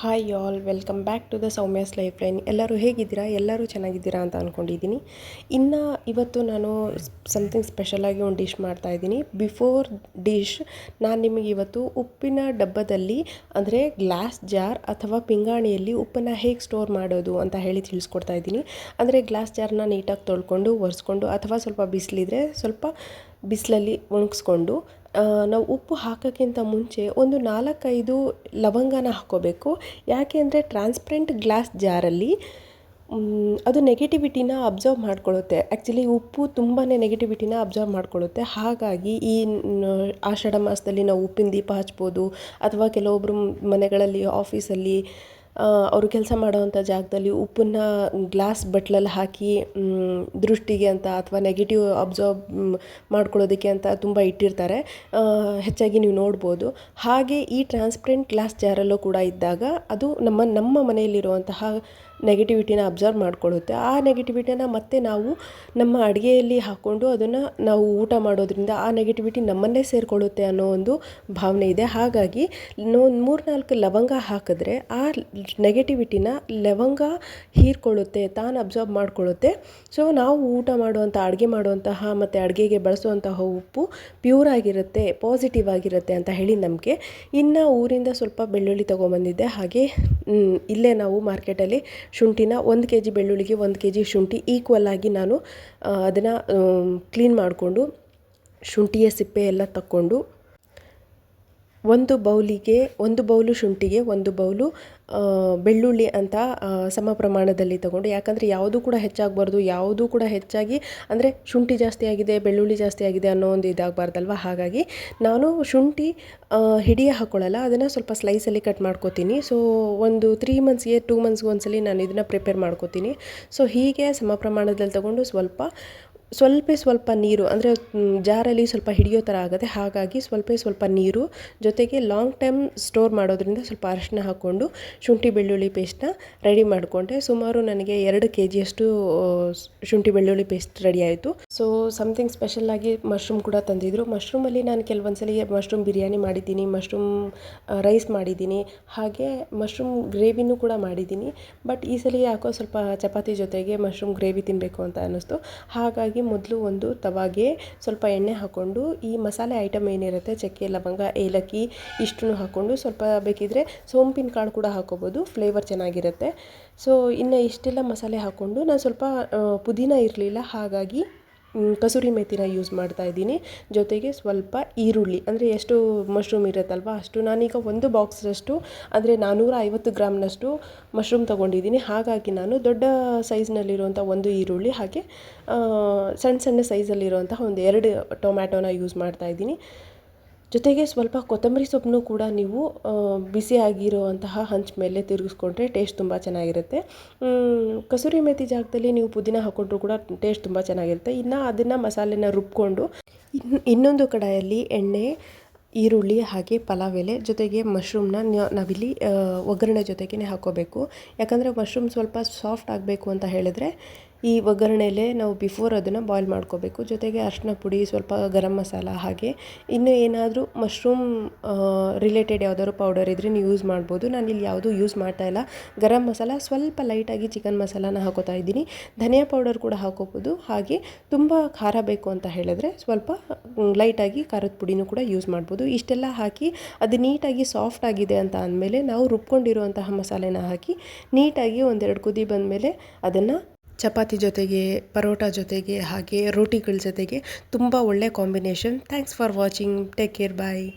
Hi all welcome back to the Soumya's life line ಎಲ್ಲರೂ ಹೇಗಿದ್ದೀರಾ? ಎಲ್ಲರೂ ಚೆನ್ನಾಗಿದ್ದೀರಾ ಅಂತ ಅಂದ್ಕೊಂಡಿದ್ದೀನಿ ಇನ್ನು ಇವತ್ತು ನಾನು ಸಮಥಿಂಗ್ ಸ್ಪೆಷಲಾಗಿ ಒಂದು ಡಿಶ್ ಮಾಡ್ತಾ ಇದ್ದೀನಿ. ಬಿಫೋರ್ ಡಿಶ್ ನಾನು ನಿಮಗೆ ಇವತ್ತು ಉಪ್ಪಿನ ಡಬ್ಬದಲ್ಲಿ, ಅಂದರೆ ಗ್ಲಾಸ್ ಜಾರ್ ಅಥವಾ ಪಿಂಗಾಣಿಯಲ್ಲಿ ಉಪ್ಪನ್ನು ಹೇಗೆ ಸ್ಟೋರ್ ಮಾಡೋದು ಅಂತ ಹೇಳಿ ತಿಳಿಸ್ಕೊಡ್ತಾ ಇದ್ದೀನಿ. ಅಂದರೆ ಗ್ಲಾಸ್ ಜಾರ್ನ ನೀಟಾಗಿ ತೊಳ್ಕೊಂಡು, ಒರೆಸ್ಕೊಂಡು ಅಥವಾ ಸ್ವಲ್ಪ ಬಿಸಿಲಿದ್ರೆ ಸ್ವಲ್ಪ ಬಿಸಿಲಲ್ಲಿ ಒಣಗಿಸ್ಕೊಂಡು ನಾವು ಉಪ್ಪು ಹಾಕೋಕ್ಕಿಂತ ಮುಂಚೆ ಒಂದು ನಾಲ್ಕೈದು ಲವಂಗನ ಹಾಕೋಬೇಕು. ಯಾಕೆ ಅಂದರೆ ಟ್ರಾನ್ಸ್ಪರೆಂಟ್ ಗ್ಲಾಸ್ ಜಾರಲ್ಲಿ ಅದು ನೆಗೆಟಿವಿಟಿನ ಅಬ್ಸರ್ವ್ ಮಾಡ್ಕೊಳ್ಳುತ್ತೆ. ಆ್ಯಕ್ಚುಲಿ ಉಪ್ಪು ತುಂಬಾ ನೆಗೆಟಿವಿಟಿನ ಅಬ್ಸರ್ವ್ ಮಾಡ್ಕೊಳ್ಳುತ್ತೆ. ಹಾಗಾಗಿ ಈ ಆಷಾಢ ಮಾಸದಲ್ಲಿ ನಾವು ಉಪ್ಪಿನ ದೀಪ ಹಚ್ಬೋದು. ಅಥವಾ ಕೆಲವೊಬ್ಬರು ಮನೆಗಳಲ್ಲಿ ಆಫೀಸಲ್ಲಿ ಅವರು ಕೆಲಸ ಮಾಡೋವಂಥ ಜಾಗದಲ್ಲಿ ಉಪ್ಪನ್ನ ಗ್ಲಾಸ್ ಬಟ್ಲಲ್ಲಿ ಹಾಕಿ ದೃಷ್ಟಿಗೆ ಅಂತ ಅಥವಾ ನೆಗೆಟಿವ್ ಅಬ್ಸರ್ವ್ ಮಾಡ್ಕೊಳ್ಳೋದಕ್ಕೆ ಅಂತ ತುಂಬ ಇಟ್ಟಿರ್ತಾರೆ. ಹೆಚ್ಚಾಗಿ ನೀವು ನೋಡ್ಬೋದು. ಹಾಗೆ ಈ ಟ್ರಾನ್ಸ್ಪರೆಂಟ್ ಗ್ಲಾಸ್ ಜಾರಲ್ಲೂ ಕೂಡ ಇದ್ದಾಗ ಅದು ನಮ್ಮ ನಮ್ಮ ಮನೆಯಲ್ಲಿರುವಂತಹ ನೆಗೆಟಿವಿಟಿನ ಅಬ್ಸರ್ವ್ ಮಾಡಿಕೊಳ್ಳುತ್ತೆ. ಆ ನೆಗೆಟಿವಿಟಿನ ಮತ್ತೆ ನಾವು ನಮ್ಮ ಅಡುಗೆಯಲ್ಲಿ ಹಾಕ್ಕೊಂಡು ಅದನ್ನು ನಾವು ಊಟ ಮಾಡೋದ್ರಿಂದ ಆ ನೆಗೆಟಿವಿಟಿ ನಮ್ಮನ್ನೇ ಸೇರಿಕೊಳ್ಳುತ್ತೆ ಅನ್ನೋ ಒಂದು ಭಾವನೆ ಇದೆ. ಹಾಗಾಗಿ ಮೂರು ನಾಲ್ಕು ಲವಂಗ ಹಾಕಿದ್ರೆ ಆ ನೆಗೆಟಿವಿಟಿನ ಲವಂಗ ಹೀರ್ಕೊಳ್ಳುತ್ತೆ, ತಾನು ಅಬ್ಸರ್ವ್ ಮಾಡಿಕೊಳ್ಳುತ್ತೆ. ಸೊ ನಾವು ಊಟ ಮಾಡುವಂಥ ಅಡುಗೆ ಮಾಡುವಂತಹ ಮತ್ತು ಅಡುಗೆಗೆ ಬಳಸುವಂತಹ ಉಪ್ಪು ಪ್ಯೂರ್ ಆಗಿರುತ್ತೆ ಪಾಸಿಟಿವ್ ಆಗಿರುತ್ತೆ ಅಂತ ಹೇಳಿ ನಂಬಿಕೆ ಇನ್ನು ಊರಿಂದ ಸ್ವಲ್ಪ ಬೆಳ್ಳುಳ್ಳಿ ತೊಗೊಂಬಂದಿದ್ದೆ. ಹಾಗೆ ಇಲ್ಲೇ ನಾವು ಮಾರ್ಕೆಟಲ್ಲಿ ಶುಂಠಿನ ಒಂದು ಕೆ ಜಿ ಬೆಳ್ಳುಳ್ಳಿಗೆ ಒಂದು ಕೆ ಜಿ ಶುಂಠಿ ಈಕ್ವಲ್ ಆಗಿ ನಾನು ಅದನ್ನು ಕ್ಲೀನ್ ಮಾಡಿಕೊಂಡು ಶುಂಠಿಯ ಸಿಪ್ಪೆ ಎಲ್ಲ ತಕ್ಕೊಂಡು ಒಂದು ಬೌಲಿಗೆ, ಒಂದು ಬೌಲು ಶುಂಠಿಗೆ, ಒಂದು ಬೌಲು ಬೆಳ್ಳುಳ್ಳಿ ಅಂತ ಸಮ ಪ್ರಮಾಣದಲ್ಲಿ ತಗೊಂಡು, ಯಾಕಂದರೆ ಯಾವುದೂ ಕೂಡ ಹೆಚ್ಚಾಗಬಾರ್ದು, ಯಾವುದೂ ಕೂಡ ಹೆಚ್ಚಾಗಿ, ಅಂದರೆ ಶುಂಠಿ ಜಾಸ್ತಿ ಆಗಿದೆ, ಬೆಳ್ಳುಳ್ಳಿ ಜಾಸ್ತಿ ಆಗಿದೆ ಅನ್ನೋ ಒಂದು ಇದಾಗಬಾರ್ದಲ್ವ? ಹಾಗಾಗಿ ನಾನು ಶುಂಠಿ ಹಿಡಿಯ ಹಾಕ್ಕೊಳ್ಳಲ್ಲ ಅದನ್ನು ಸ್ವಲ್ಪ ಸ್ಲೈಸಲ್ಲಿ ಕಟ್ ಮಾಡ್ಕೋತೀನಿ. ಸೊ ಒಂದು ತ್ರೀ ಮಂತ್ಸ್ಗೆ ಟೂ ಮಂತ್ಸ್ಗೆ ಒಂದ್ಸಲಿ ನಾನು ಇದನ್ನು ಪ್ರಿಪೇರ್ ಮಾಡ್ಕೋತೀನಿ. ಸೊ ಹೀಗೆ ಸಮ ಪ್ರಮಾಣದಲ್ಲಿ ತಗೊಂಡು ಸ್ವಲ್ಪ ಸ್ವಲ್ಪ ಸ್ವಲ್ಪ ನೀರು, ಅಂದರೆ ಜಾರಲ್ಲಿ ಸ್ವಲ್ಪ ಹಿಡಿಯೋ ಥರ ಆಗುತ್ತೆ. ಹಾಗಾಗಿ ಸ್ವಲ್ಪ ಸ್ವಲ್ಪ ನೀರು, ಜೊತೆಗೆ ಲಾಂಗ್ ಟೈಮ್ ಸ್ಟೋರ್ ಮಾಡೋದ್ರಿಂದ ಸ್ವಲ್ಪ ಅರಿಶಿನ ಹಾಕ್ಕೊಂಡು ಶುಂಠಿ ಬೆಳ್ಳುಳ್ಳಿ ಪೇಸ್ಟನ್ನ ರೆಡಿ ಮಾಡಿಕೊಂಡೆ. ಸುಮಾರು ನನಗೆ ಎರಡು ಕೆ ಜಿಯಷ್ಟು ಶುಂಠಿ ಬೆಳ್ಳುಳ್ಳಿ ಪೇಸ್ಟ್ ರೆಡಿ ಆಯಿತು. ಸೊ ಸಮಥಿಂಗ್ ಸ್ಪೆಷಲ್ಲಾಗಿ ಮಶ್ರೂಮ್ ಕೂಡ ತಂದಿದ್ರು. ಮಶ್ರೂಮಲ್ಲಿ ನಾನು ಕೆಲವೊಂದು ಸಲ ಮಶ್ರೂಮ್ ಬಿರಿಯಾನಿ ಮಾಡಿದ್ದೀನಿ ಮಶ್ರೂಮ್ ರೈಸ್ ಮಾಡಿದ್ದೀನಿ. ಹಾಗೆ ಮಶ್ರೂಮ್ ಗ್ರೇವಿನೂ ಕೂಡ ಮಾಡಿದ್ದೀನಿ. ಬಟ್ ಈ ಸಲ ಯಾಕೋ ಸ್ವಲ್ಪ ಚಪಾತಿ ಜೊತೆಗೆ ಮಶ್ರೂಮ್ ಗ್ರೇವಿ ತಿನ್ನಬೇಕು ಅಂತ ಅನ್ನಿಸ್ತು. ಹಾಗಾಗಿ ಮೊದಲು ಒಂದು ತವಾಗೆ ಸ್ವಲ್ಪ ಎಣ್ಣೆ ಹಾಕ್ಕೊಂಡು ಈ ಮಸಾಲೆ ಐಟಮ್ ಏನಿರುತ್ತೆ, ಚಕ್ಕೆ, ಲವಂಗ, ಏಲಕ್ಕಿ ಇಷ್ಟನ್ನು ಹಾಕ್ಕೊಂಡು ಸ್ವಲ್ಪ ಬೇಕಿದ್ರೆ ಸೋಂಪಿನ ಕಾಳು ಕೂಡ ಹಾಕೋಬೋದು ಫ್ಲೇವರ್ ಚೆನ್ನಾಗಿರುತ್ತೆ. ಸೊ ಇನ್ನು ಇಷ್ಟೆಲ್ಲ ಮಸಾಲೆ ಹಾಕ್ಕೊಂಡು ನಾನು ಸ್ವಲ್ಪ ಪುದೀನ ಇರಲಿಲ್ಲ, ಹಾಗಾಗಿ ಕಸೂರಿ ಮೇಥಿನ ಯೂಸ್ ಮಾಡ್ತಾ ಇದ್ದೀನಿ. ಜೊತೆಗೆ ಸ್ವಲ್ಪ ಈರುಳ್ಳಿ, ಅಂದರೆ ಎಷ್ಟು ಮಶ್ರೂಮ್ ಇರುತ್ತಲ್ವ, ಅಷ್ಟು ನಾನೀಗ ಒಂದು ಬಾಕ್ಸ್ರಷ್ಟು ಅಂದರೆ ನಾನ್ನೂರ ಐವತ್ತು ಗ್ರಾಮ್ನಷ್ಟು ಮಶ್ರೂಮ್ ತೊಗೊಂಡಿದ್ದೀನಿ. ಹಾಗಾಗಿ ನಾನು ದೊಡ್ಡ ಸೈಜ್ನಲ್ಲಿರುವಂಥ ಒಂದು ಈರುಳ್ಳಿ, ಹಾಗೆ ಸಣ್ಣ ಸಣ್ಣ ಸೈಜಲ್ಲಿರುವಂತಹ ಒಂದು ಎರಡು ಟೊಮ್ಯಾಟೋನ ಯೂಸ್ ಮಾಡ್ತಾ ಇದ್ದೀನಿ. ಜೊತೆಗೆ ಸ್ವಲ್ಪ ಕೊತ್ತಂಬರಿ ಸೊಪ್ಪನ್ನು ಕೂಡ ನೀವು ಬಿಸಿ ಆಗಿರುವಂತಹ ಹಂಚ್ ಮೇಲೆ ತಿರುಗಿಸ್ಕೊಂಡ್ರೆ ಟೇಸ್ಟ್ ತುಂಬ ಚೆನ್ನಾಗಿರುತ್ತೆ. ಕಸೂರಿ ಮೇಥಿ ಜಾಗದಲ್ಲಿ ನೀವು ಪುದೀನ ಹಾಕ್ಕೊಂಡ್ರು ಕೂಡ ಟೇಸ್ಟ್ ತುಂಬ ಚೆನ್ನಾಗಿರುತ್ತೆ. ಇನ್ನು ಅದನ್ನು ಮಸಾಲೆನ ರುಬ್ಕೊಂಡು ಇನ್ನು ಇನ್ನೊಂದು ಕಡಾಯಲ್ಲಿ ಎಣ್ಣೆ, ಈರುಳ್ಳಿ ಹಾಗೆ ಪಲಾವ್ ಎಲೆ ಜೊತೆಗೆ ಮಶ್ರೂಮ್ನ ನಾವಿಲ್ಲಿ ಒಗ್ಗರಣೆ ಜೊತೆಗೇ ಹಾಕೋಬೇಕು. ಯಾಕಂದರೆ ಮಶ್ರೂಮ್ ಸ್ವಲ್ಪ ಸಾಫ್ಟ್ ಆಗಬೇಕು ಅಂತ ಹೇಳಿದ್ರೆ ಈ ಒಗ್ಗರಣೆಲೆ ನಾವು ಬಿಫೋರ್ ಅದನ್ನು ಬಾಯ್ಲ್ ಮಾಡ್ಕೋಬೇಕು. ಜೊತೆಗೆ ಅರಿಶಿನ ಪುಡಿ, ಸ್ವಲ್ಪ ಗರಂ ಮಸಾಲ ಹಾಗೆ. ಇನ್ನು ಏನಾದರೂ ಮಶ್ರೂಮ್ ರಿಲೇಟೆಡ್ ಯಾವುದಾದ್ರು ಪೌಡರ್ ಇದ್ದರೆ ನೀವು ಯೂಸ್ ಮಾಡ್ಬೋದು. ಇಲ್ಲಿ ಯಾವುದೂ ಯೂಸ್ ಮಾಡ್ತಾ ಇಲ್ಲ. ಗರಂ ಮಸಾಲ, ಸ್ವಲ್ಪ ಲೈಟಾಗಿ ಚಿಕನ್ ಮಸಾಲಾನ ಹಾಕೋತಾ ಇದ್ದೀನಿ. ಧನಿಯಾ ಪೌಡರ್ ಕೂಡ ಹಾಕೋಬೋದು. ಹಾಗೆ ತುಂಬ ಖಾರ ಬೇಕು ಅಂತ ಹೇಳಿದ್ರೆ ಸ್ವಲ್ಪ ಲೈಟಾಗಿ ಖಾರದ ಪುಡಿನೂ ಕೂಡ ಯೂಸ್ ಮಾಡ್ಬೋದು. ಇಷ್ಟೆಲ್ಲ ಹಾಕಿ ಅದು ನೀಟಾಗಿ ಸಾಫ್ಟ್ ಆಗಿದೆ ಅಂತ ಅಂದಮೇಲೆ ನಾವು ರುಬ್ಕೊಂಡಿರುವಂತಹ ಮಸಾಲೆನ ಹಾಕಿ ನೀಟಾಗಿ ಒಂದೆರಡು ಕುದಿ ಬಂದಮೇಲೆ ಅದನ್ನು ಚಪಾತಿ ಜೊತೆಗೆ, ಪರೋಟ ಜೊತೆಗೆ ಹಾಗೆ ರೋಟಿಗಳ ಜೊತೆಗೆ ತುಂಬ ಒಳ್ಳೆ combination thanks for watching take care bye